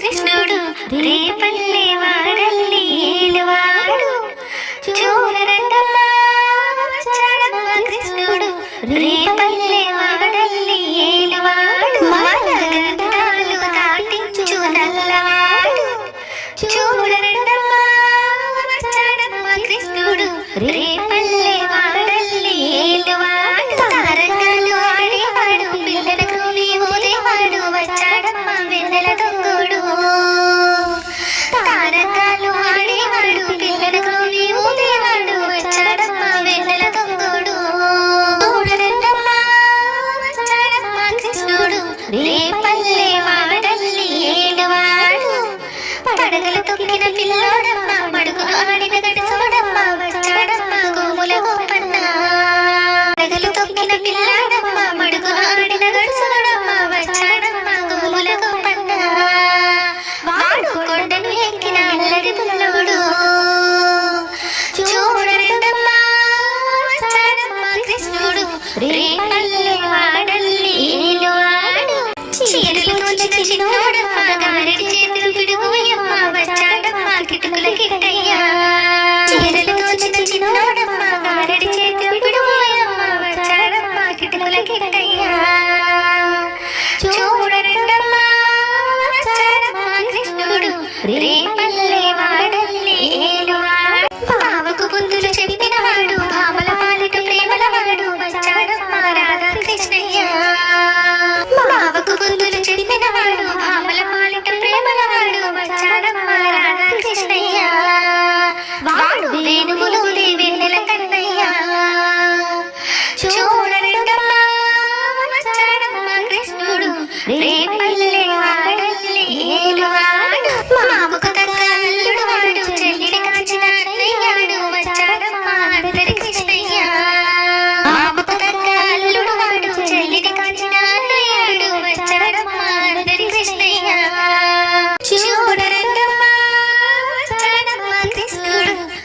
కృష్ణుడు రేపల్లె వాడల్లి ఏలువాడు. చూడరండమ్మా కృష్ణుడు రేపల్లె వాడల్లి ఏలువాడు. మన దాటించు నల్లవాడు చూడరండమ్మా కృష్ణుడు రేపల్లె కల్లుడు చూడమ్మా కృష్ణుడు. రేపల్లి వాడల్లి వాడు చీరలు నూచిన చిన్నోడమ్మ గారి చేతులు విడుగుయమ్మ వచ్చాడమ్మ కిటుకుల కిట్టయ్యా. చీరలు నూచిన చిన్నోడమ్మ గారి చేతులు విడుగుయమ్మ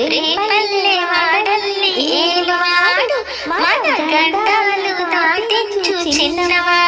రేపల్లె వాడల్లి ఏలువాడు మన గడ్డలు దాటించు చిన్నవాడు.